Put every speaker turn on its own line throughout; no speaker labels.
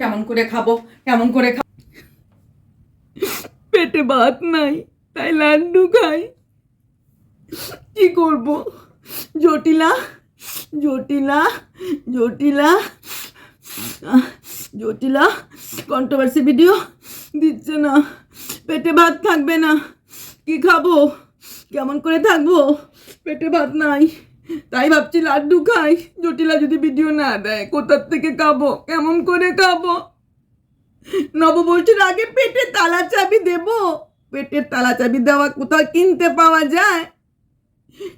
কেমন করে খাব? কেমন করে খাব
পেটে ভাত নাই, তাই লাড্ডু খাই। কি করব? জটিলা জটিলা জটিলা জটিলা কন্ট্রোভার্সি ভিডিও দিচ্ছে না। পেটে ভাত থাকবে না। কি খাব? কেমন করে থাকব? পেটে ভাত নাই। তাই ভাবছি লাড্ডু খাই। জটিলা যদি ভিডিও না দেয়, কোথার থেকে খাব? কেমন করে খাব? নব নববর্ষের আগে পেটে তালা চাবি দেব। পেটের তালা চাবি দেওয়া কোথাও কিনতে পাওয়া যায়?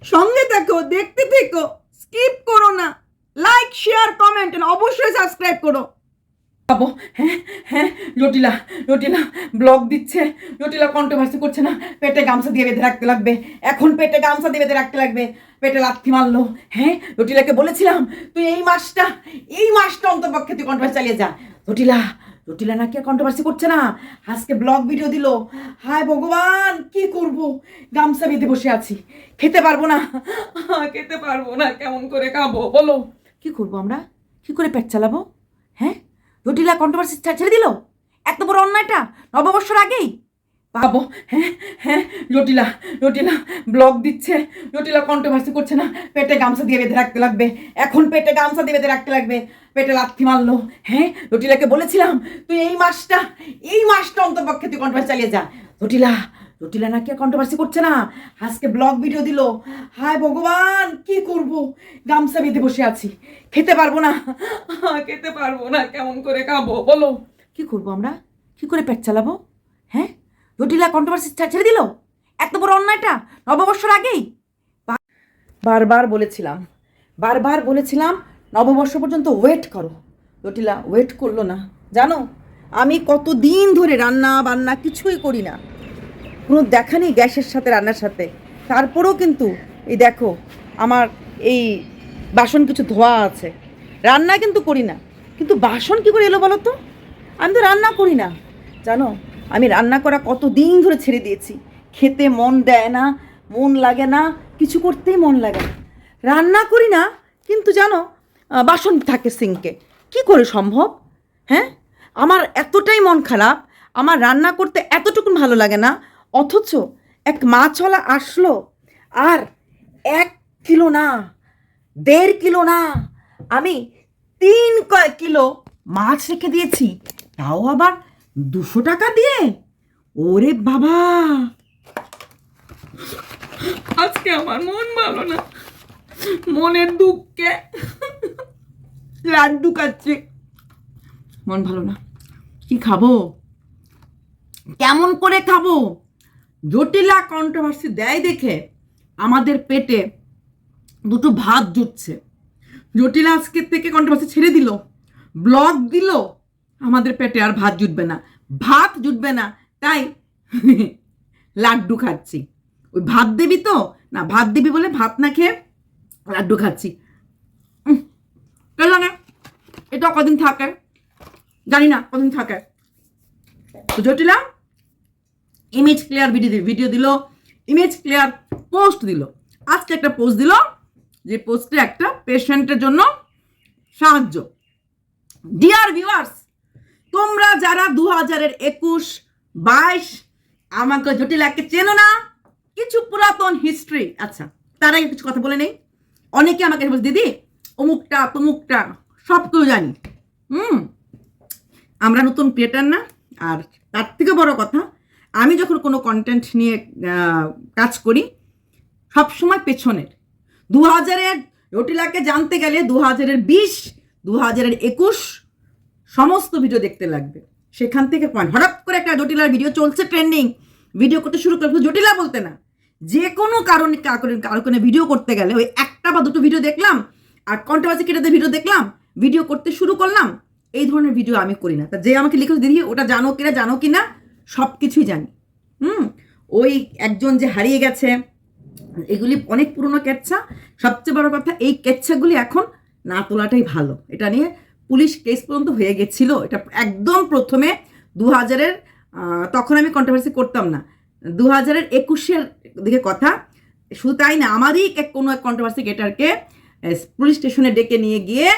সঙ্গে দেখো দেখতে থেকো। স্কিপ করো না। লাইক, শেয়ার, কমেন্ট, অবশ্যই সাবস্ক্রাইব করো।
খাব হ্যাঁ হ্যাঁ জটিলা জটিলা ব্লক দিচ্ছে। জটিলা কন্ট্রোভার্সি করছে না? পেটে গামছা দিয়ে বেঁধে রাখতে লাগবে। এখন পেটে গামছা দিয়ে বেঁধে রাখতে লাগবে। পেটে লাথি মারলো। হ্যাঁ জটিলাকে বলেছিলাম, তুই এই মাসটা এই মাসটা অন্তপক্ষে তুই কন্ট্রোভার্সি চালিয়ে যা। জটিলা জটিলা নাকি কন্ট্রোভার্সি করছে না? আজকে ব্লগ ভিডিও দিল। হায় ভগবান, কি করব? গামছা বেঁধে বসে আছি। খেতে পারব না। খেতে পারব না। কেমন করে খাব? বলো। কি করব আমরা? কি করে পেট চালাবো? হ্যাঁ? জটিলা কন্ট্রোভার্সি ছেড়ে দিল? এত বড় অন্যায়টা? নববর্ষর আগেই? পাবো। হ্যাঁ হ্যাঁ জটিলা জটিলা। ব্লক দিচ্ছে। জটিলা কন্ট্রোভার্সি করছে না। পেটে গামছা দিয়ে বেঁধে রাখতে লাগবে। এখন পেটে গামছা দিয়ে বেঁধে রাখতে লাগবে। পেটে লাথি মারলো। হ্যাঁ জটিলাকে বলেছিলাম, তুই এই মাসটা এই মাসটা অন্তপক্ষে তুই কন্ট্রোভার্সি চালিয়ে যা। জটিলা জটিলা নাকি কন্ট্রোভার্সি করছে না? আজকে ব্লগ ভিডিও দিল। হায় ভগবান, কি করব? গামছা বেঁধে বসে আছি। খেতে পারব না। খেতে পারব না, কেমন করে খাব, বলো। কি করব আমরা? কি করে পেট চালাবো? হ্যাঁ? জটিলা কন্ট্রোভার্সি ছেড়ে দিল? এত বড় অন্যায়টা? নববর্ষর আগেই? বারবার বলেছিলাম বারবার বলেছিলাম, নববর্ষ পর্যন্ত ওয়েট করো। জটিলা ওয়েট করল না। জানো, আমি কত দিন ধরে রান্না বান্না কিছুই করি না। কোনো দেখা নেই গ্যাসের সাথে, রান্নার সাথে। তারপরেও কিন্তু, এই দেখো, আমার এই বাসন কিছু ধোয়া আছে। রান্না কিন্তু করি না। কিন্তু বাসন কি করে এলো বলো তো? আমি তো রান্না করি না। জানো, আমি রান্না করা কত দিন ধরে ছেড়ে দিয়েছি। খেতে মন দেয় না, মন লাগে না, কিছু করতেই মন লাগে না। রান্না করি না, কিন্তু জানো বাসন থাকে সিঙ্কে। কি করে সম্ভব? হ্যাঁ? আমার এতটাই মন খারাপ, আমার রান্না করতে এতটুকুন ভালো লাগে না অথচ এক মাছওয়ালা আসলো আর এক কিলো না দেড় কিলো না আমি তিন কয়েক কিলো মাছ রেখে দিয়েছি তাও আবার দুশো টাকা দিয়ে? ওরে বাবা!
আজকে আমার মন ভালো না মনের দুঃখে লাড্ডু খাচ্ছে।
মন ভালো না। কি খাব? কেমন করে খাব? জটিলা কন্ট্রোভার্সি দেয় দেখে আমাদের পেটে দুটো ভাত জুটছে। জটিলা আজকের থেকে কন্ট্রোভার্সি ছেড়ে দিল ব্লক দিল, আমাদের পেটে আর ভাত জুটবে না। ভাত জুটবে না, তাই লাড্ডু খাচ্ছি। ওই ভাত দেবি তো? না, ভাত দিবি বলে ভাত না খেয়ে লাড্ডু খাচ্ছি। জানে? এটা কদিন থাকে? জানি না, কদিন থাকে। Jatila image clear video video দিল ইমেজ ক্লিয়ার পোস্ট দিল। আজকে একটা পোস্ট দিল, যে পোস্টে একটা পেশেন্টের জন্য সাহায্য। ডিয়ার ভিউয়ার্স তোমরা যারা দু হাজারের একুশ, বাইশ, আমাকে জটিল জটিলাকে চেনো না, কিছু পুরাতন হিস্ট্রি আচ্ছা তার আগে কিছু কথা বলে নেই। অনেকে আমাকে বলছে, দিদি, অমুকটা, তমুকটা, সব কেউ জানি। হুম, আমরা নতুন ক্রিয়েটার না, আর তার থেকে বড় কথা আমি যখন কোনো কন্টেন্ট নিয়ে কাজ করি, সবসময় পেছনের। দু হাজারের রটিলাকে জানতে গেলে দু হাজারের বিশ দু হাজারের একুশ সমস্ত ভিডিও দেখতে লাগবে। সেখান থেকে পয়েন্ট হঠাৎ করে একটা জটিলার ভিডিও চলছে ট্রেন্ডিং ভিডিও করতে শুরু করে জটিলা বলতে না। যে কোনো কারণে কারও কোনো ভিডিও করতে গেলে ওই একটা বা দুটো ভিডিও দেখলাম, আর কন্ট্রোভার্সি কেটে ভিডিও দেখলাম ভিডিও করতে শুরু করলাম, এই ধরনের ভিডিও আমি করি না। তা যে আমাকে লিখেছে, দিদি, ওটা জানো কিনা জানো কিনা সব কিছুই জানি। হুম, ওই একজন যে হারিয়ে গেছে, এগুলি অনেক পুরনো কেচ্ছা। সবচেয়ে বড় কথা, এই কেচ্ছাগুলি এখন না তোলাটাই ভালো। এটা নিয়ে পুলিশ কেস পর্যন্ত হয়ে গেছিল। এটা একদম প্রথমে দু হাজারের তখন আমি কন্ট্রোভার্সি করতাম না। দু হাজারের একুশের দিকে কথা, শুধু তাই না, আমারই এক কোনো এক কন্ট্রোভার্সি গেটারকে পুলিশ স্টেশনে ডেকে নিয়ে গিয়ে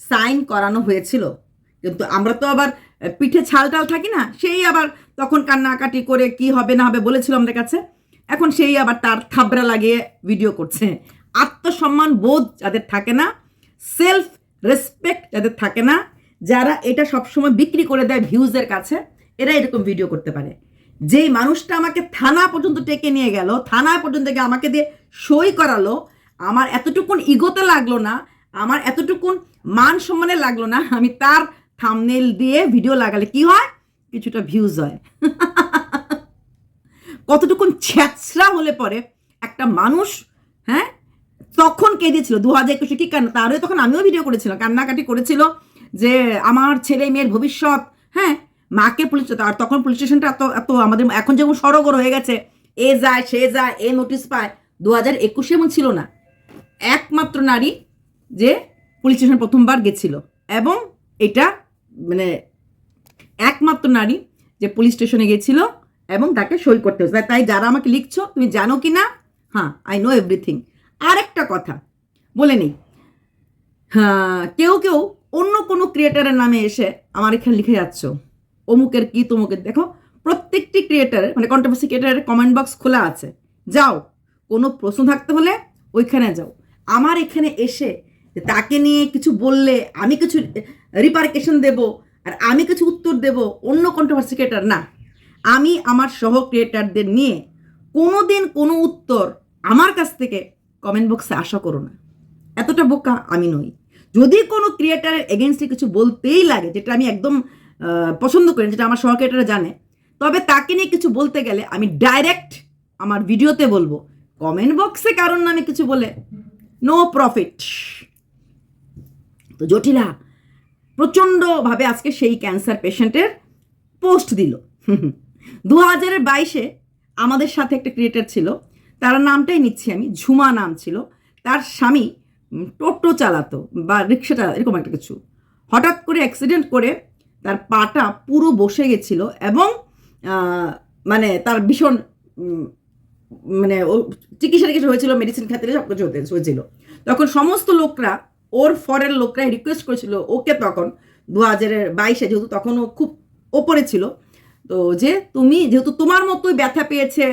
সাইন করানো হয়েছিল। কিন্তু আমরা তো আবার পিঠে ছাল টাল থাকি না, সেই আবার তখন কান্নাকাটি করে কি হবে না হবে বলেছিল আমাদের কাছে। এখন সেই আবার তার থাবড়া লাগিয়ে ভিডিও করছে। আত্মসম্মান বোধ যাদের থাকে না সেলফ রেসপেক্ট যাদের থাকে না, যারা এটা সবসময় বিক্রি করে দেয় ভিউজের কাছে, এরা এরকম ভিডিও করতে পারে। যেই মানুষটা আমাকে থানা পর্যন্ত টেকে নিয়ে গেল, থানা পর্যন্ত গিয়ে আমাকে দিয়ে সই করালো, আমার এতটুকুন ইগোতে লাগল না, আমার এতটুকুন মান সম্মানে লাগল না, আমি তার থামনেল দিয়ে ভিডিও লাগালে কি হয়? কিছুটা ভিউজ হয়। কতটুকুন ছ্যাঁচড়া হলে পরে একটা মানুষ হ্যাঁ তখন কেঁদেছিল, দু হাজার একুশে কি কান্না তারও তখন আমিও ভিডিও করেছিলাম, কান্নাকাটি করেছিল যে আমার ছেলে মেয়ের ভবিষ্যৎ হ্যাঁ মাকে পুলিশ, আর তখন পুলিশ স্টেশনটা এত এত আমাদের এখন যেমন সড়গর হয়ে গেছে, এ যায়, সে যায়, এ নোটিশ পায়, দু হাজার একুশে এমন ছিল না। একমাত্র নারী যে পুলিশ স্টেশন প্রথমবার গেছিল, এবং এটা মানে একমাত্র নারী যে পুলিশ স্টেশনে গেছিল এবং তাকে সই করতে হয়েছে। তাই যারা আমাকে লিখছো, তুমি জানো কি না হ্যাঁ আই নো এভরিথিং আরেকটা কথা, বলে নেই। হ্যাঁ কেউ কেউ অন্য কোনো ক্রিয়েটারের নামে এসে আমার এখানে লিখে যাচ্ছ। অমুকের কি তমুকের, দেখো, প্রত্যেকটি ক্রিয়েটারের মানে কন্ট্রোভার্সি ক্রিয়েটারের কমেন্ট বক্স খোলা আছে। যাও, কোনো প্রশ্ন থাকতে হলে ওইখানে যাও। আমার এখানে এসে যে তাকে নিয়ে কিছু বললে আমি কিছু রিপার্কেশন দেব আর আমি কিছু উত্তর দেব, অন্য কন্ট্রোভার্সি ক্রিয়েটার না। আমি আমার সহ ক্রিয়েটারদের নিয়ে কোনো দিন কোনো উত্তর আমার কাছ থেকে কমেন্ট বক্সে আশা করো না। এতটা বোকা আমি নই। যদি কোনো ক্রিয়েটারের এগেনস্টে কিছু বলতেই লাগে, যেটা আমি একদম পছন্দ করি যেটা আমার সহ ক্রিয়েটাররা জানে, তবে তাকে নিয়ে কিছু বলতে গেলে আমি ডাইরেক্ট আমার ভিডিওতে বলব। কমেন্ট বক্সে কারণ নামে কিছু বলে নো প্রফিট তো জটিলা প্রচণ্ডভাবে আজকে সেই ক্যান্সার পেশেন্টের পোস্ট দিল। দু হাজারের বাইশে আমাদের সাথে একটা ক্রিয়েটার ছিল, তার নামটাই নিচ্ছি আমি, ঝুমা নাম ছিল। তার স্বামী টোটো চালাতো বা রিক্সা চালাতো, এরকম একটা কিছু। হঠাৎ করে অ্যাক্সিডেন্ট করে তার পাটা পুরো বসে গেছিল এবং মানে তার ভীষণ মানে ও চিকিৎসা টিকিৎসা হয়েছিল মেডিসিন খাতে সব কিছু হতে হয়েছিল। তখন সমস্ত লোকরা ওর ফরের লোকরা রিকোয়েস্ট করেছিল ওকে তখন দু হাজারের বাইশে, যেহেতু তখন ও খুব ওপরে ছিল। তো যে তুমি যেহেতু তোমার মতোই ব্যথা পেয়েছে,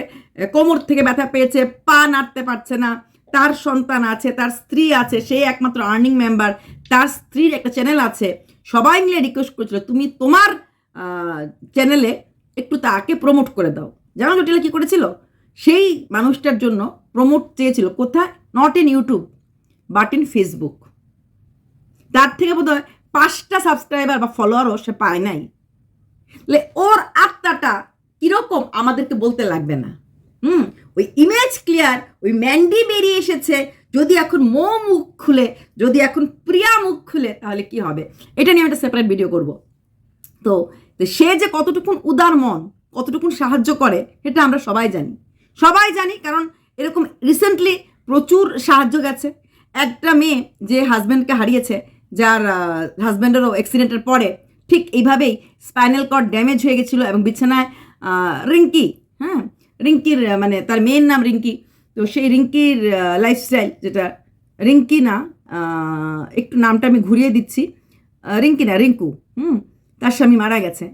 কোমর থেকে ব্যথা পেয়েছে, পা নাড়তে পারছে না, তার সন্তান আছে, তার স্ত্রী আছে, সে একমাত্র আর্নিং মেম্বার তার স্ত্রীর একটা চ্যানেল আছে, সবাই মিলে রিকোয়েস্ট করেছিল, তুমি তোমার চ্যানেলে একটু তাকে প্রমোট করে দাও। জানো জটিলা কী করেছিল? সেই মানুষটার জন্য প্রমোট চেয়েছিল, কোথায়? Not in YouTube but in Facebook তার থেকে বোধ হয় পাঁচটা সাবস্ক্রাইবার বা ফলোয়ারও সে পায় নাই। ওর আত্মাটা কীরকম আমাদেরকে বলতে লাগবে না। হুম, ওই ইমেজ ক্লিয়ার ওই ম্যান্ডি বেরিয়ে এসেছে, যদি এখন মো মুখ খুলে, যদি এখন প্রিয়া মুখ খুলে, তাহলে কি হবে? এটা নিয়ে একটা সেপারেট ভিডিও করব। তো সে যে কতটুকুন উদার মন, কতটুকুন সাহায্য করে, সেটা আমরা সবাই জানি। সবাই জানি, কারণ এরকম রিসেন্টলি প্রচুর সাহায্য গেছে। একটা মেয়ে যে হাজব্যান্ডকে হারিয়েছে যার হাজব্যান্ডেরও অ্যাক্সিডেন্টের পরে ঠিক এইভাবেই স্পাইনাল কর্ড ড্যামেজ হয়ে গেছিল এবং বিছানায় রিঙ্কি হ্যাঁ রিঙ্কির মানে তার মেয়ের নাম রিঙ্কি তো সেই রিঙ্কির লাইফস্টাইল যেটা রিঙ্কি না একটু নামটা আমি ঘুরিয়ে দিচ্ছি। রিঙ্কি না রিঙ্কু হুম, তার স্বামী মারা গেছে।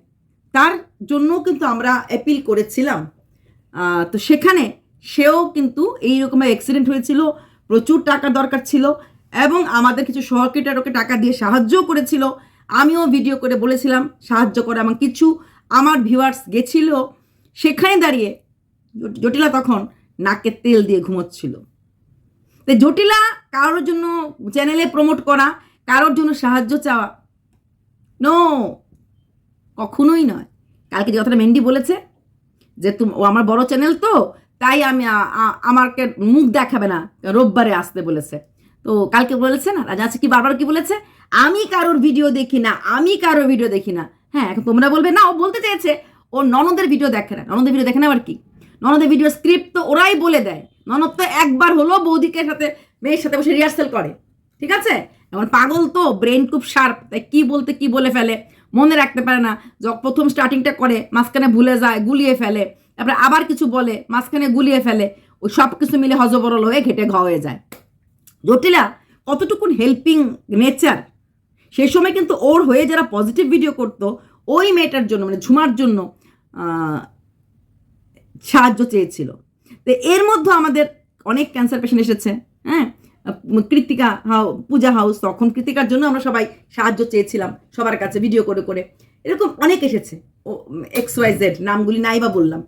তার জন্যও কিন্তু আমরা অ্যাপিল করেছিলাম। তো সেখানে সেও কিন্তু এইরকম অ্যাক্সিডেন্ট হয়েছিল, প্রচুর টাকা দরকার ছিল। এবং আমাদের কিছু সহকৃতার ওকে টাকা দিয়ে সাহায্যও করেছিল। আমিও ভিডিও করে বলেছিলাম, সাহায্য করে। এবং কিছু আমার ভিউয়ার্স গেছিল সেখানে দাঁড়িয়ে জটিলা তখন নাকে তেল দিয়ে ঘুমোচ্ছিল। তো জটিলা কারোর জন্য চ্যানেলে প্রমোট করা, কারোর জন্য সাহায্য চাওয়া নো কখনোই নয়। কালকে যে কথাটা মেন্ডি বলেছে, যে তুম, ও আমার বড় চ্যানেল তো, তাই আমি আমাকে মুখ দেখাবে না, রোববারে আসতে বলেছে। তো কালকে বলেছে না? রাজা আছে কি? বারবার কি বলেছে? আমি কারোর ভিডিও দেখি না, আমি কারোর ভিডিও দেখি না। হ্যাঁ এখন তোমরা বলবে, না, ও বলতে চেয়েছে, ও ননদের ভিডিও দেখে না। ননদের ভিডিও দেখে না আবার কি? ননদের ভিডিও স্ক্রিপ্ট তো ওরাই বলে দেয়। ননদ তো একবার হলো বৌদিকে সাথে, মেয়ের সাথে বসে রিহার্সেল করে। ঠিক আছে? এখন পাগল তো ব্রেন খুব শার্প তাই কি বলতে কি বলে ফেলে, মনে রাখতে পারে না। প্রথম স্টার্টিংটা করে, মাঝখানে ভুলে যায়, গুলিয়ে ফেলে, তারপরে আবার কিছু বলে, মাঝখানে গুলিয়ে ফেলে, ওই সব কিছু মিলে হজবরল হয়ে ঘেটে ঘ হয়ে যায়। জটিলা, কতটুকুন হেল্পিং নেচার
সেই সময় কিন্তু ওর হয়ে যারা পজিটিভ ভিডিও করতো, ওই মেয়েটার জন্য মানে ঝুমার জন্য সাহায্য চেয়েছিল। তো এর মধ্যে আমাদের অনেক ক্যান্সার পেশেন্ট এসেছে হ্যাঁ? কৃতিকা হাউ পূজা হাউস তখন কৃতিকার জন্য আমরা সবাই সাহায্য চেয়েছিলাম, সবার কাছে ভিডিও করে করে। এরকম অনেক এসেছে। ও এক্স ওয়াই জেড নামগুলি নাই বা বললাম।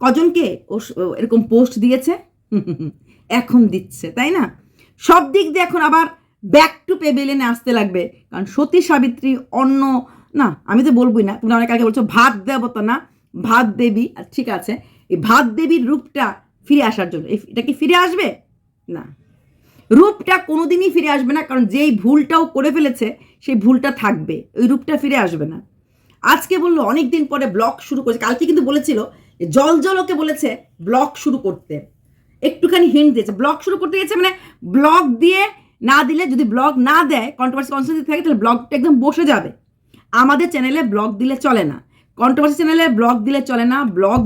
কজনকে ও এরকম পোস্ট দিয়েছে? এখন দিচ্ছে, তাই না? সব দিক দিয়ে এখন আবার ব্যাক টু পেবেলেনে আসতে লাগবে। কারণ সতী সাবিত্রী অন্য, না, আমি তো বলবোই না তুমি অনেক আগে বলছো ভাত দেবতা না, ভাত দেবী ঠিক আছে, এই ভাত দেবীর রূপটা ফিরে আসার জন্য। এটা কি ফিরে আসবে? না। রূপটা কোনোদিনই ফিরে আসবে না, কারণ যেই ভুলটাও করে ফেলেছে, সেই ভুলটা থাকবে। ওই রূপটা ফিরে আসবে না। আজকে বলল অনেক দিন পরে ব্লগ শুরু করেছে। কালকে কিন্তু বলেছিল জল জল ওকে বলেছে ব্লগ শুরু করতে। একটুখানি হিন্ট দিয়েছে। ব্লগ শুরু করতে গেছে মানে ব্লগ দিয়ে না দিলে, যদি ব্লগ না দেয় কন্ট্রোভার্সি কনসেন্সি থাকে, তাহলে ব্লগটা একদম বসে যাবে। আমাদের চ্যানেলে ব্লগ দিলে চলে না। কন্ট্রোভার্সি চ্যানেলে ব্লগ দিলে চলে না। ব্লগ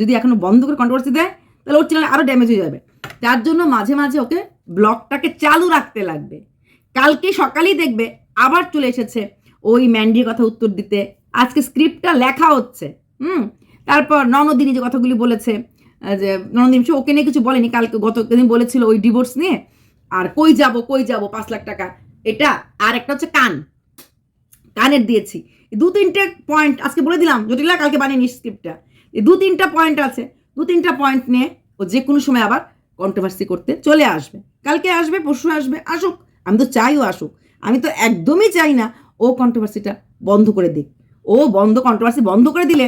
যদি এখনও বন্ধ করে কন্ট্রোভার্সি দেয়, তাহলে ওর চ্যানেল আরও ড্যামেজ হয়ে যাবে। তার জন্য মাঝে মাঝে ওকে ব্লগটাকে চালু রাখতে লাগবে। কালকে সকালেই দেখবে, আবার চলে এসেছে ওই ম্যান্ডির কথা উত্তর দিতে। আজকে স্ক্রিপ্টটা লেখা হচ্ছে। হুম? তারপর ননদিনী যে কথাগুলি বলেছে যে ননদিনী সে ওকে নিয়ে কিছু বলেনি, কালকে গত দিন বলেছিল ওই ডিভোর্স নিয়ে। আর কই যাব কই যাব, পাঁচ লাখ টাকা? এটা, আর একটা হচ্ছে কান। কানের দিয়েছি। দু তিনটে পয়েন্ট আজকে বলে দিলাম জটিলা কালকে বানিয়ে নিস স্ক্রিপ্টটা এই দু তিনটা পয়েন্ট আছে, দু তিনটা পয়েন্ট নিয়ে ও যে কোনো সময় আবার কন্ট্রোভার্সি করতে চলে আসবে। কালকে আসবে, পরশু আসবে, আসুক। আমি তো চাইও আসুক। আমি তো একদমই চাই না ও কন্ট্রোভার্সিটা বন্ধ করে দিক। ও বন্ধ কন্ট্রোভার্সি বন্ধ করে দিলে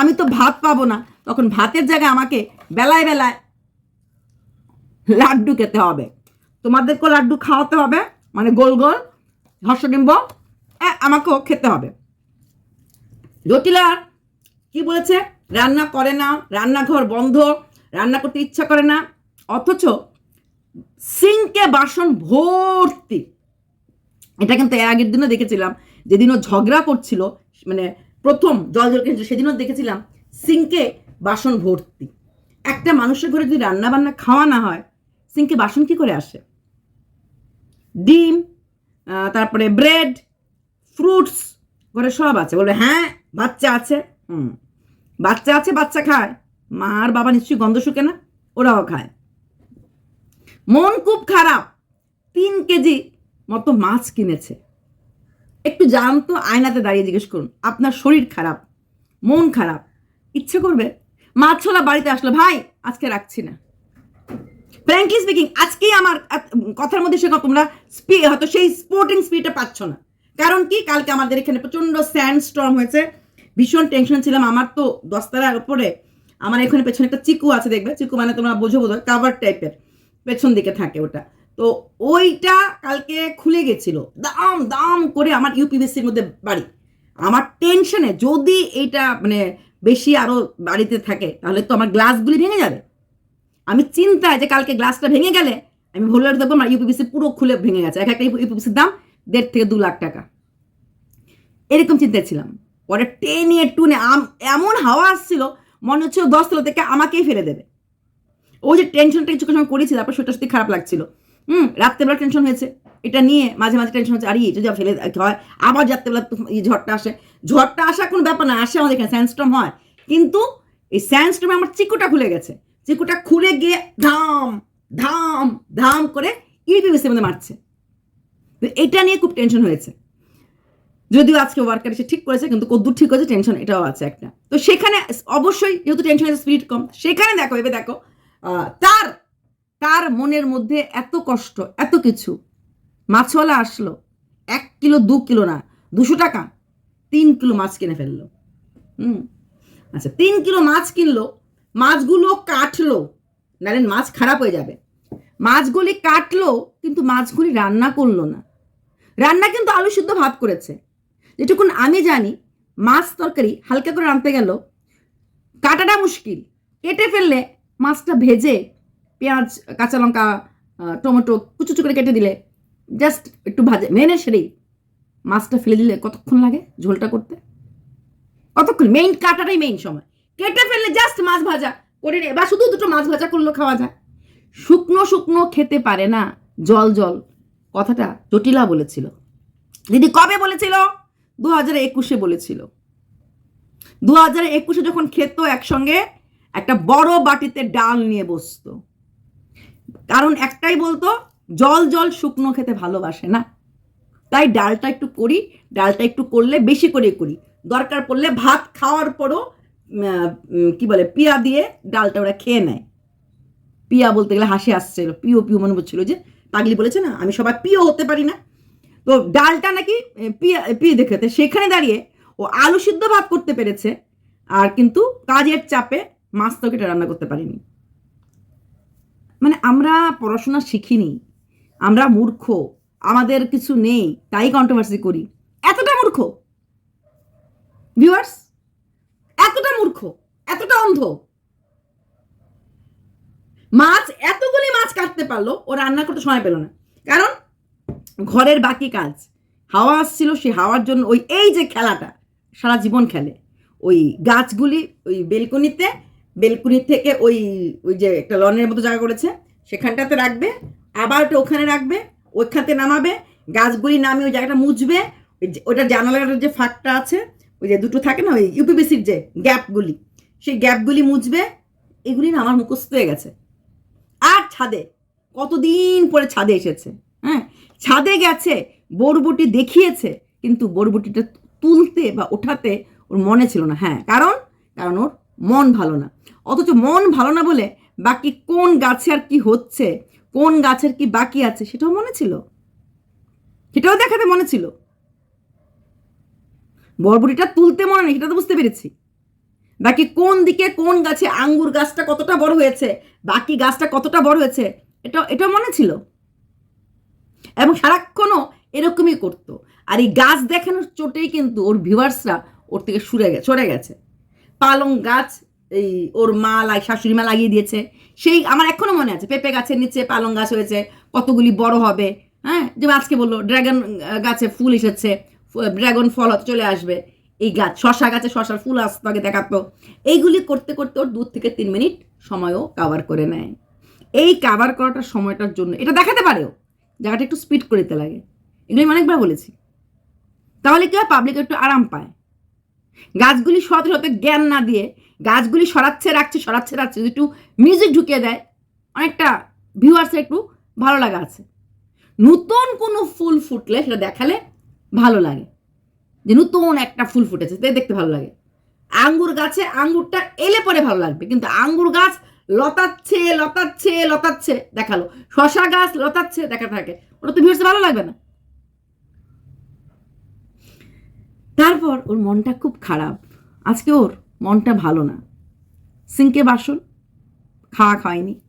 আমি তো ভাত পাবো না। তখন ভাতের জায়গায় আমাকে বেলায় বেলায় লাড্ডু খেতে হবে। তোমাদেরকেও লাড্ডু খাওয়াতে হবে মানে গোল গোল হর্ষডিম্ব আমাকেও খেতে হবে। জটিলার কি বলেছে? রান্না করে না, রান্নাঘর বন্ধ, রান্না করতে ইচ্ছা করে না, অথচ সিঙ্কে বাসন ভর্তি। এটা কিন্তু এর আগের দিনও দেখেছিলাম, যেদিনও ঝগড়া করছিল মানে প্রথম জল জল সেদিনও দেখেছিলাম সিঙ্কে বাসন ভর্তি। একটা মানুষের ঘরে যদি রান্না বান্না খাওয়া না হয়, সিঙ্কে বাসন কি করে আসে? ডিম তারপরে ব্রেড, ফ্রুটস, ঘরে সব আছে। বলবে হ্যাঁ বাচ্চা আছে। হুম। বাচ্চা আছে, বাচ্চা খায়। মা আর বাবা নিশ্চয়ই গন্ধ শুকে না, ওরাও খায়। মন খুব খারাপ। তিন কেজি মতো মাছ কিনেছে। একটু জানতো, আয়নাতে দাঁড়িয়ে জিজ্ঞেস করুন, আপনার শরীর খারাপ? মন খারাপ? ইচ্ছে করবে মাছ ছোলা বাড়িতে আসলো, ভাই, আজকে রাখছি না। ফ্র্যাঙ্কলি স্পিকিং আজকেই আমার কথার মধ্যে সে তোমরা হয়তো সেই স্পোর্টিং স্পিডটা পাচ্ছ না। কারণ কি? কালকে আমাদের এখানে প্রচণ্ড স্যান্ড স্টর্ম হয়েছে। ভীষণ টেনশন ছিলাম। আমার তো দশতলার উপরে। আমার এখানে পেছনে একটা চিকু আছে, দেখবে? চিকু মানে তোমরা বোঝো বোধ কাভার টাইপের পেছন দিকে থাকে ওটা। তো ওইটা কালকে খুলে গেছিল। দাম দাম করে আমার ইউপিবিসির মধ্যে বাড়ি। আমার টেনশনে যদি এইটা মানে বেশি আরও বাড়িতে থাকে, তাহলে তো আমার গ্লাসগুলি ভেঙে যাবে। আমি চিন্তায় যে কালকে গ্লাসটা ভেঙে গেলে, আমি ভুলে দেখব আমার ইউপিপিসি পুরো খুলে ভেঙে গেছে। এক একটা ইউপিপিসির দাম দেড় থেকে দু লাখ টাকা। এরকম চিন্তায় ছিলাম। পরে টেনে টুনে আম, এমন হাওয়া আসছিল, মনে হচ্ছে দশতলা থেকে আমাকেই ফেলে দেবে। ও যে টেনশনটা কিছু সময় করেছি, তারপর সেটা সত্যি খারাপ লাগছিল। হুম, রাত্রেবেলা টেনশন হয়েছে। এটা নিয়ে মাঝে মাঝে টেনশন হচ্ছে, আরে যদি ফেলে হয়, আবার রাত্রেবেলা তো এই ঝড়টা আসে। ঝড়টা আসা কোনো ব্যাপার না, আসে আমাদের এখানে স্যান্ডস্টর্ম হয়। কিন্তু এই স্যান্ডস্টর্মে আমার চিকুটা খুলে গেছে। চিকুটা খুলে গিয়ে ধাম ধাম ধাম করে ইউপিবিসির মধ্যে মারছে। তো এটা নিয়ে খুব টেনশন হয়েছে। যদিও আজকে ওয়ার্কার এসে ঠিক করেছে, কিন্তু কদ্দূর ঠিক হয়েছে টেনশন এটাও আছে একটা। তো সেখানে অবশ্যই, যেহেতু টেনশন আছে স্পিড কম, সেখানে দেখো, এবার দেখো তার তার মনের মধ্যে এত কষ্ট, এত কিছু মাছওয়ালা আসলো। এক কিলো, দু কিলো না, দুশো টাকা। তিন কিলো মাছ কিনে ফেলল। হুম। আচ্ছা তিন কিলো মাছ কিনলো, মাছগুলো কাটলো। নাহলে মাছ খারাপ হয়ে যাবে। মাছগুলি কাটলো, কিন্তু মাছগুলি রান্না করল না। রান্না কিন্তু আলু সিদ্ধ ভাত করেছে। যেটুকুন আমি জানি, মাছ তরকারি হালকা করে রাঁধতে গেল। কাটাটা মুশকিল। কেটে ফেললে মাছটা ভেজে পেঁয়াজ, কাঁচা লঙ্কা টমেটো কুচু কুচু করে কেটে দিলে জাস্ট একটু ভাজে মেনে সেরেই মাছটা ফেলে দিলে কতক্ষণ লাগে ঝোলটা করতে? কতক্ষণ? মেইন কাটাটাই মেইন সময়। কেটে ফেললে জাস্ট মাছ ভাজা করে নে। বা শুধু দুটো মাছ ভাজা করলেও খাওয়া যায়। শুকনো শুকনো খেতে পারে না। জল জল। কথাটা জটিলা বলেছিল। দিদি কবে বলেছিল? দু হাজার একুশে বলেছিল। দু হাজার একুশে যখন খেত একসঙ্গে, একটা বড় বাটিতে ডাল নিয়ে বসতো। কারণ একটাই বলতো জল জল শুকনো খেতে ভালোবাসে না। তাই ডালটা একটু করি, ডালটা একটু করলে, বেশি করে করি। দরকার পড়লে ভাত খাওয়ার পরও কি বলে, পিয়া দিয়ে ডালটা ওরা খেয়ে নেয়। পিয়া বলতে গেলে হাসি আসছিল পিও পিও মনে হচ্ছিল যে, পাগলি বলেছে না, আমি সবাই পিও হতে পারি না। তো ডালটা নাকি পিয়া পিয়ে দেখেতে সেখানে দাঁড়িয়ে ও আলু সিদ্ধ ভাত করতে পেরেছে, আর কিন্তু কাজের চাপে মাছ তরকারিটা রান্না করতে পারিনি। মানে আমরা পড়াশোনা শিখিনি আমরা মূর্খ, আমাদের কিছু নেই, তাই কন্ট্রোভার্সি করি। এতটা মূর্খ? ভিউয়ার্স এতটা মূর্খ, এতটা অন্ধ। মাছ, এতগুলি মাছ কাটতে পারল, ও রান্না করতে সময় পেল না। কারণ ঘরের বাকি কাজ, হাওয়া আসছিল সেই হাওয়ার জন্য ওই এই যে খেলাটা, সারা জীবন খেলে। ওই গাছগুলি ওই বেলকনিতে, বেলকনি থেকে ওই ওই যে একটা লনের মতো জায়গা করেছে, সেখানটাতে রাখবে আবার ওটা ওখানে রাখবে, ওইখানতে নামাবে, গাছগুলি নামিয়ে ওই জায়গাটা মুছবে ওটার জানালার যে ফাঁকটা আছে, ওই যে দুটো থাকে না, ওই ইউপিবিসির যে গ্যাপগুলি, সেই গ্যাপগুলি মুছবে, এগুলি না আমার মুখস্থ হয়ে গেছে। আর ছাদে, কতদিন পরে ছাদে এসেছে হ্যাঁ? ছাদে গেছে, বরবটি দেখিয়েছে, কিন্তু বরবটিটা তুলতে বা ওঠাতে ওর মনে ছিল না হ্যাঁ কারণ কারণ ওর মন ভালো না। অথচ মন ভালো না বলে বাকি কোন গাছে আর কি হচ্ছে কোন গাছের কি বাকি আছে সেটাও মনে ছিল? সেটাও দেখাতে মনে ছিল। বরবটিটা তুলতে মনে নেই, সেটা তো বুঝতে পেরেছি। বাকি কোন দিকে কোন গাছে আঙ্গুর গাছটা কতটা বড় হয়েছে, বাকি গাছটা কতটা বড় হয়েছে এটা এটা মনে ছিল। এবং সারাক্ষণও এরকমই করতো। আর এই গাছ দেখানোর চোটেই কিন্তু ওর ভিউয়ার্সরা ওর থেকে সরে গেছে সরে গেছে। পালং গাছ, এই ওর মা লাই, শাশুড়ি মা লাগিয়ে দিয়েছে। সেই আমার এখনও মনে আছে, পেঁপে গাছের নিচে পালং গাছ হয়েছে, কতগুলি বড় হবে হ্যাঁ? যে আজকে বলল, ড্রাগন গাছে ফুল এসেছে ড্রাগন ফল হতে চলে আসবে, এই গাছ, শশা গাছে শশার ফুল আসতো আগে দেখাতো। এইগুলি করতে করতে ওর দু থেকে তিন মিনিট সময়ও কাভার করে নেয়। এই কাভার করাটা সময়টার জন্য, এটা দেখাতে পারেও, জায়গাটা একটু স্পিড করে দিতে লাগে। এগুলো আমি অনেকবার বলেছি। তাহলে কি হয়? পাবলিক একটু আরাম পায়। গাছগুলি সরাতে সরাতে জ্ঞান না দিয়ে গাছগুলি সরাচ্ছে, রাখছে সরাচ্ছে, রাখছে একটু মিউজিক ঢুকিয়ে দেয়, অনেকটা ভিউয়ার্সের একটু ভালো লাগা আছে। নতুন কোনো ফুল ফুটলে সেটা দেখালে ভালো লাগে। যে নতুন একটা ফুল ফুটেছে তাই দেখতে ভালো লাগে। আঙ্গুর গাছে আঙ্গুরটা এলে পরে ভালো লাগবে, কিন্তু আঙ্গুর গাছ লতাচ্ছে লতাচ্ছে লতাচ্ছে, দেখাল। শশা গাছ লতাচ্ছে, দেখা থাকে। ওটা তো ভিউয়ার্সে ভালো লাগবে না। তারপর ওর মনটা খুব খারাপ। আজকে ওর মনটা ভালো না। সিঙ্কে বাসন, খাওয়া খায়নি।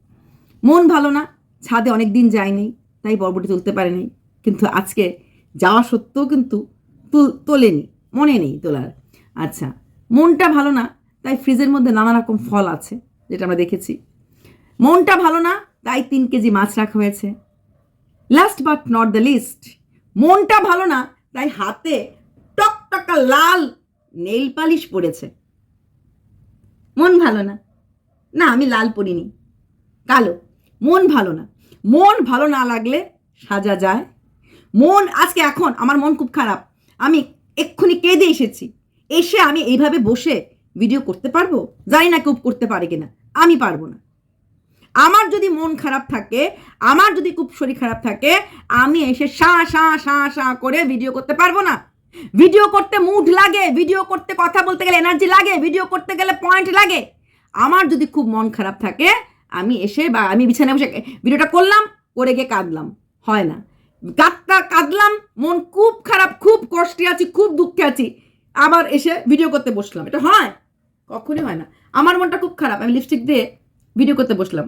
মন ভালো না, ছাদে অনেক দিন যায়নি, তাই বরবটি তুলতে পারেনি। কিন্তু আজকে যাওয়া সত্ত্বেও কিন্তু তুল- তোলেনি, মনে নেই তোলার। আচ্ছা মনটা ভালো না, তাই ফ্রিজের মধ্যে নানা রকম ফল আছে, যেটা আমরা দেখেছি। মনটা ভালো না, তাই তিন কেজি মাছ রাখা হয়েছে। Last but not the least মনটা ভালো না, তাই হাতে টকটকা লাল নেল পালিশ পড়েছে। মন ভালো না? না, আমি লাল পরিনি কালো, মন ভালো না। মন ভালো না লাগলে সাজা যায়। মন, আজকে এখন আমার মন খুব খারাপ। আমি এক্ষুনি কেঁদে এসেছি। এসে আমি এইভাবে বসে ভিডিও করতে পারব? জানি না কেউ করতে পারে কিনা। আমি পারব না। আমার যদি মন খারাপ থাকে, আমার যদি খুব শরীর খারাপ থাকে, আমি এসে সা সা সা সা করে ভিডিও করতে পারব না। ভিডিও করতে মুড লাগে ভিডিও করতে কথা বলতে গেলে এনার্জি লাগে ভিডিও করতে গেলে পয়েন্ট লাগে। আমার যদি খুব মন খারাপ থাকে, আমি এসে বা আমি বিছানায় বসে ভিডিওটা করলাম, করে গিয়ে কাঁদলাম। হয় না। কাঁদতা কাঁদলাম, মন খুব খারাপ, খুব কষ্টে আছি, খুব দুঃখে আছি। আবার এসে ভিডিও করতে বসলাম। এটা হয়? কখনই হয় না। আমার মনটা খুব খারাপ, আমি লিপস্টিক দিয়ে ভিডিও করতে বসলাম।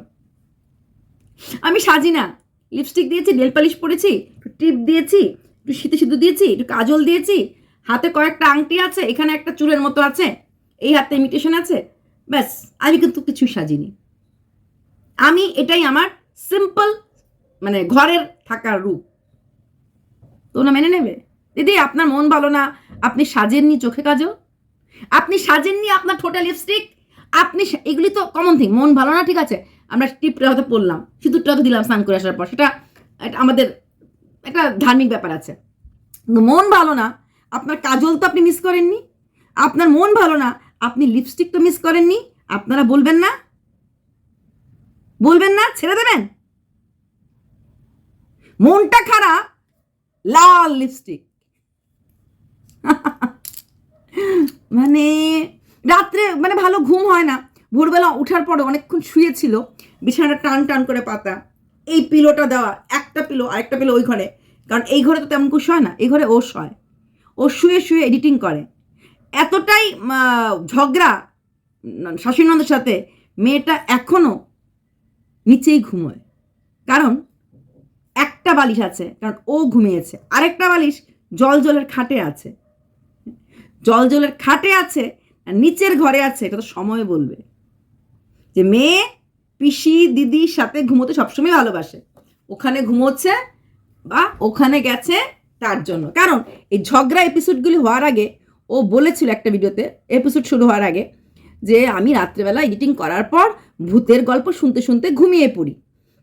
আমি সাজি না। লিপস্টিক দিয়েছি নেল পালিশ পরেছি টিপ দিয়েছি একটু শীতে সিদ্ধ দিয়েছি, একটু কাজল দিয়েছি, হাতে কয়েকটা আংটি আছে, এখানে একটা চুলের মতো আছে, এই হাতে ইমিটেশন আছে, ব্যাস, আমি কিন্তু কিছুই সাজিনি। আমি এটাই আমার সিম্পল মানে ঘরের থাকার রূপ। তোমরা মেনে নেবে? দিদি, আপনার মন ভালো না, আপনি সাজেননি চোখে কাজল? আপনি সাজেননি আপনার ঠোঁটে লিপস্টিক আপনি এগুলি তো কমন থিং মন ভালো না, ঠিক আছে? আমরা টিপটা হয়তো পড়লাম, সিঁদুরটা হয়তো দিলাম, স্নান করে আসার পর, সেটা আমাদের একটা ধার্মিক ব্যাপার আছে। মন ভালো না, আপনার কাজল তো আপনি মিস করেননি। আপনার মন ভালো না, আপনি লিপস্টিক তো মিস করেননি। আপনারা বলবেন না? বলবেন না? ছেড়ে দেবেন? মনটা খারাপ, লাল লিপস্টিক মানে রাত্রে মানে ভালো ঘুম হয় না। ভোরবেলা ওঠার পরে অনেকক্ষণ শুয়েছিল, বিছানাটা টান টান করে পাতা। এই পিলোটা দেওয়া, একটা পিলো আরেকটা পিলো ওই ঘরে। কারণ এই ঘরে তো তেমন কিছু হয় না, এই ঘরে ও শয়। ও শুয়ে শুয়ে এডিটিং করে। এতটাই ঝগড়া শাশুড়িনন্দের সাথে মেয়েটা এখনও নিচেই ঘুমোয়। কারণ একটা বালিশ আছে, কারণ ও ঘুমিয়েছে। আরেকটা বালিশ জল জলের খাটে আছে। জল জলের খাটে আছে নিচের ঘরে আছে, এটা তো সময় বলবে। যে মেয়ে পিসি দিদির সাথে ঘুমোতে সবসময় ভালোবাসে। ওখানে ঘুমোচ্ছে বা ওখানে গেছে তার জন্য। কারণ এই ঝগড়া এপিসোডগুলি হওয়ার আগে ও বলেছিল একটা ভিডিওতে এপিসোড শুরু হওয়ার আগে, যে আমি রাত্রেবেলা এডিটিং করার পর ভূতের গল্প শুনতে শুনতে ঘুমিয়ে পড়ি।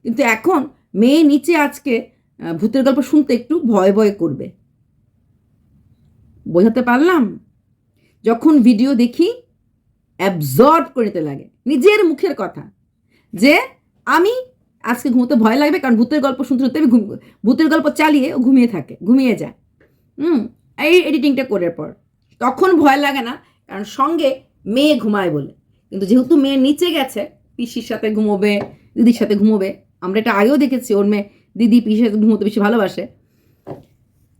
কিন্তু এখন মেয়ে নিচে আজকে ভূতের গল্প শুনতে একটু ভয় ভয় করবে। বোঝাতে পারলাম? যখন ভিডিও দেখি অ্যাবজর্ব করে নিতে লাগে। নিজের মুখের কথা। যে আমি আজকে ঘুমোতে ভয় লাগবে কারণ ভূতের গল্প শুনতে শুনতে আমি ঘুম, ভূতের গল্প চালিয়ে ও ঘুমিয়ে থাকে, ঘুমিয়ে যায়। হুম, এই এডিটিংটা করার পর। তখন ভয় লাগে না, কারণ সঙ্গে মেয়ে ঘুমায় বলে। কিন্তু যেহেতু মেয়ে নিচে গেছে, পিসির সাথে ঘুমোবে, দিদির সাথে ঘুমোবে, আমরা এটা আগেও দেখেছি, ওর মেয়ে দিদি পিসির সাথে ঘুমোতে বেশি ভালোবাসে।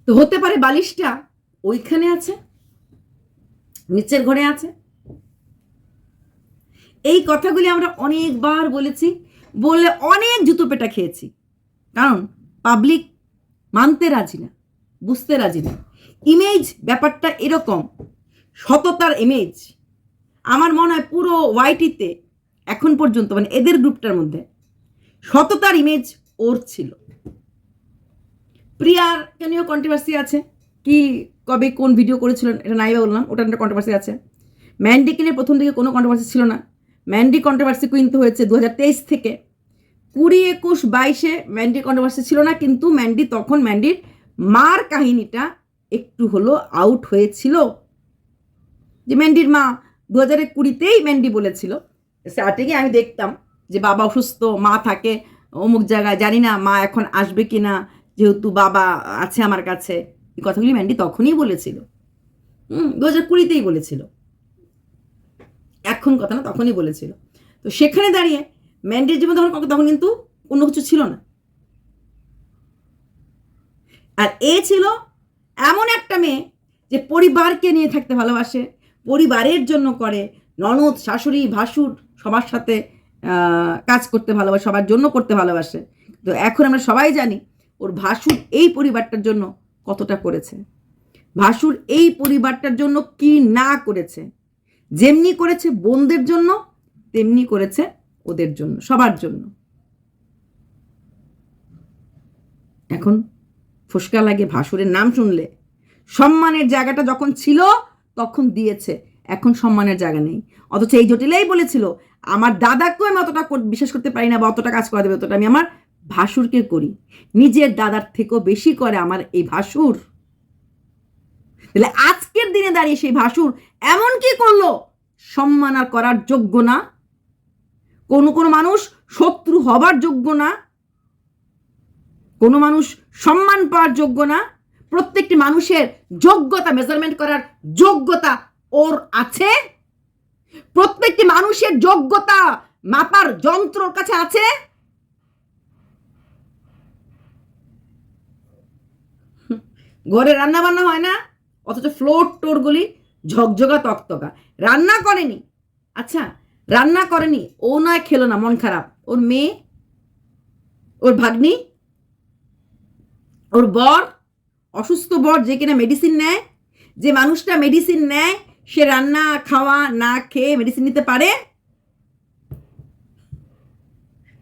তো হতে পারে বালিশটা ওইখানে আছে, নিচের ঘরে আছে এই কথাগুলি আমরা অনেকবার বলেছি, বলে অনেক জুতো পেটা খেয়েছি। কারণ পাবলিক মানতে রাজি না, বুঝতে রাজি না। ইমেজ ব্যাপারটা এরকম, সততার ইমেজ আমার মনে হয় পুরো ওয়াইটিতে এখন পর্যন্ত মানে এদের গ্রুপটার মধ্যে সততার ইমেজ ওর ছিল। প্রিয়ার কেনিও কন্ট্রোভার্সি আছে। কি, কবে কোন ভিডিও করেছিলেন, এটা নাইবা বললাম ওটা একটা কন্ট্রোভার্সি আছে। ম্যান্ডি কিনের প্রথম দিকে কোনো কন্ট্রোভার্সি ছিল না। ম্যান্ডি কন্ট্রোভার্সি কিন্তু হয়েছে দু হাজার তেইশ থেকে। কুড়ি একুশ বাইশে ম্যান্ডি কন্ট্রোভার্সি ছিল না, কিন্তু ম্যান্ডি তখন ম্যান্ডির মার কাহিনীটা একটু হলো আউট হয়েছিল। যে ম্যান্ডির মা দু হাজারের কুড়িতেই ম্যান্ডি বলেছিল। স্টার্টিংয়ে আমি দেখতাম যে বাবা অসুস্থ, মা থাকে, অমুক জায়গায়, জানি না মা এখন আসবে কি না যেহেতু বাবা আছে আমার কাছে। এই কথাগুলি ম্যান্ডি তখনই বলেছিল। হুম দু হাজার কুড়িতেই বলেছিল। এখন কথা না, তখনই বলেছিল। তো সেখানে দাঁড়িয়ে ম্যান্ডির জীবন তখন তখন কিন্তু অন্য কিছু ছিল না। আর এ ছিল এমন একটা মেয়ে যে পরিবারকে নিয়ে থাকতে ভালোবাসে, পরিবারের জন্য করে, ননদ, শাশুড়ি, ভাসুর সবার সাথে কাজ করতে ভালোবাসে, সবার জন্য করতে ভালোবাসে। তো এখন আমরা সবাই জানি ওর ভাসুর এই পরিবারটার জন্য কতটা করেছে। ভাসুর এই পরিবারটার জন্য কি না করেছে। যেমনি করেছে বোনদের জন্য, তেমনি করেছে ওদের জন্য, সবার জন্য। এখন ফুসকা লাগে ভাসুরের নাম শুনলে। সম্মানের জায়গাটা যখন ছিল, তখন দিয়েছে। এখন সম্মানের জায়গা নেই। অথচ এই জটিলেই বলেছিল, আমার দাদাকেও আমি অতটা বিশ্বাস করতে পারি না বা অতটা কাজ করা দেবে, অতটা আমি আমার ভাসুরকে করি। নিজের দাদার থেকেও বেশি করে আমার এই ভাসুর। তাহলে আজকের দিনে দাঁড়িয়ে সেই ভাসুর এমন কি করল? সম্মান আর করার যোগ্য না। কোনো কোনো মানুষ শত্রু হবার যোগ্য না। কোনো মানুষ সম্মান পাওয়ার যোগ্য না। প্রত্যেকটি মানুষের যোগ্যতা মেজারমেন্ট করার যোগ্যতা ওর আছে। প্রত্যেকটি মানুষের যোগ্যতা মাপার যন্ত্র ওর কাছে আছে। ঘরে রান্না বান্না হয় না? অথচ ফ্লোর টোরগুলি ঝকঝকা তকতকা। রান্না করেনি। আচ্ছা রান্না করেনি। ও নয় খেলো না, মন খারাপ। ওর মেয়ে, ওর ভাগ্নি, ওর বর, অসুস্থ বর যে কিনা মেডিসিন নেয়, যে মানুষটা মেডিসিন নেয়, সে রান্না, খাওয়া না খেয়ে মেডিসিন নিতে পারে,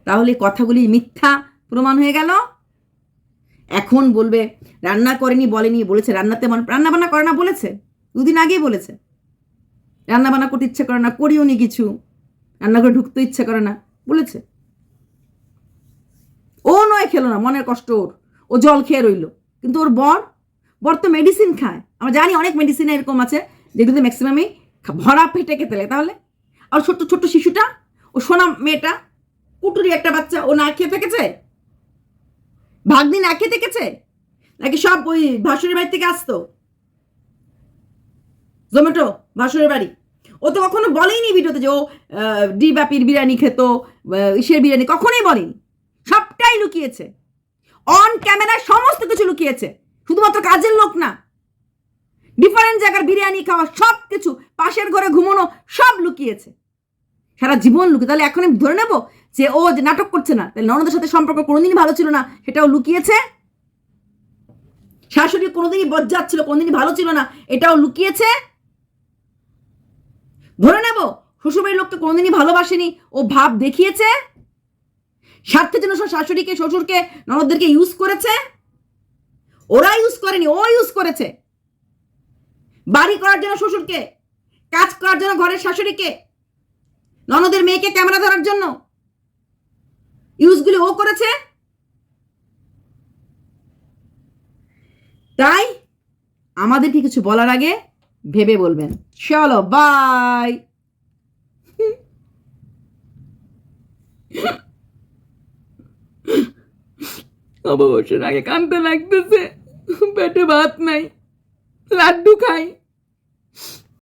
তাহলে কথাগুলি মিথ্যা প্রমাণ হয়ে গেল। এখন বলবে, রান্না করেনি, বলেনি, বলেছে, রান্নাতে মন রান্না বান্না করে না, বলেছে। দুদিন আগেই বলেছে। রান্না বান্না করতে ইচ্ছে করে না, করিও নি কিছু। রান্না করে ঢুকতে ইচ্ছে করে না, বলেছে। ও নয় খেলো না, মনের কষ্ট ওর। ও জল খেয়ে রইল। কিন্তু ওর বর বর তো মেডিসিন খায়। আমরা জানি অনেক মেডিসিন এরকম আছে, যেগুলোতে ম্যাক্সিমামই ভরা পেটে খেতে লাগে। তাহলে? আর ছোট্ট ছোট্ট শিশুটা, ও সোনা মেয়েটা, কুটুরি একটা বাচ্চা, ও না খেয়ে থেকেছে? ভাগ্নি না খেয়ে থেকেছে নাকি সব ওই ভাসুরের বাড়ি থেকে আসতো? জোম্যাটো, ভাসুরের বাড়ি। ও তো কখনো বলেইনি ভিডিওতে যে ও ডি ব্যাপির বিরিয়ানি খেত ইসের বিরিয়ানি, কখনোই বলেনি। সবটাই লুকিয়েছে। অন ক্যামেরায় সমস্ত কিছু লুকিয়েছে। শুধুমাত্র কাজের লোক না। ডিফারেন্ট জায়গার বিরিয়ানি খাওয়া, সব কিছু, পাশের ঘরে ঘুমানো, সব লুকিয়েছে। সারা জীবন লুকিয়ে, তাহলে এখন আমি ধরে নেব যে ও যে নাটক করছে না, তাহলে ননদের সাথে সম্পর্ক কোনোদিনই ভালো ছিল না, সেটাও লুকিয়েছে? শাশুড়ি কোনোদিনই বজ্জাত ছিল, কোনোদিনই ভালো ছিল না, এটাও লুকিয়েছে? ধরে নেব, শ্বশুরবাড়ির লোককে কোনোদিনই ভালোবাসেনি, ও ভাব দেখিয়েছে? স্বার্থের জন্য শাশুড়িকে, শ্বশুরকে, ননদদেরকে ইউজ করেছে? ওরা ইউজ করেনি, ও ইউজ করেছে। বাড়ি করার জন্য শ্বশুরকে, কাজ করার জন্য ঘরের শাশুড়িকে, ননদের মেয়েকে ক্যামেরা ধরার জন্য। ইউজগুলি ও করেছে। তাই আমাদেরকে কিছু বলার আগে ভেবে বলবেন। চলো বাই অবসর আগে কানতে লাগতেছে। পেটে ভাত নাই, লাড্ডু খাই।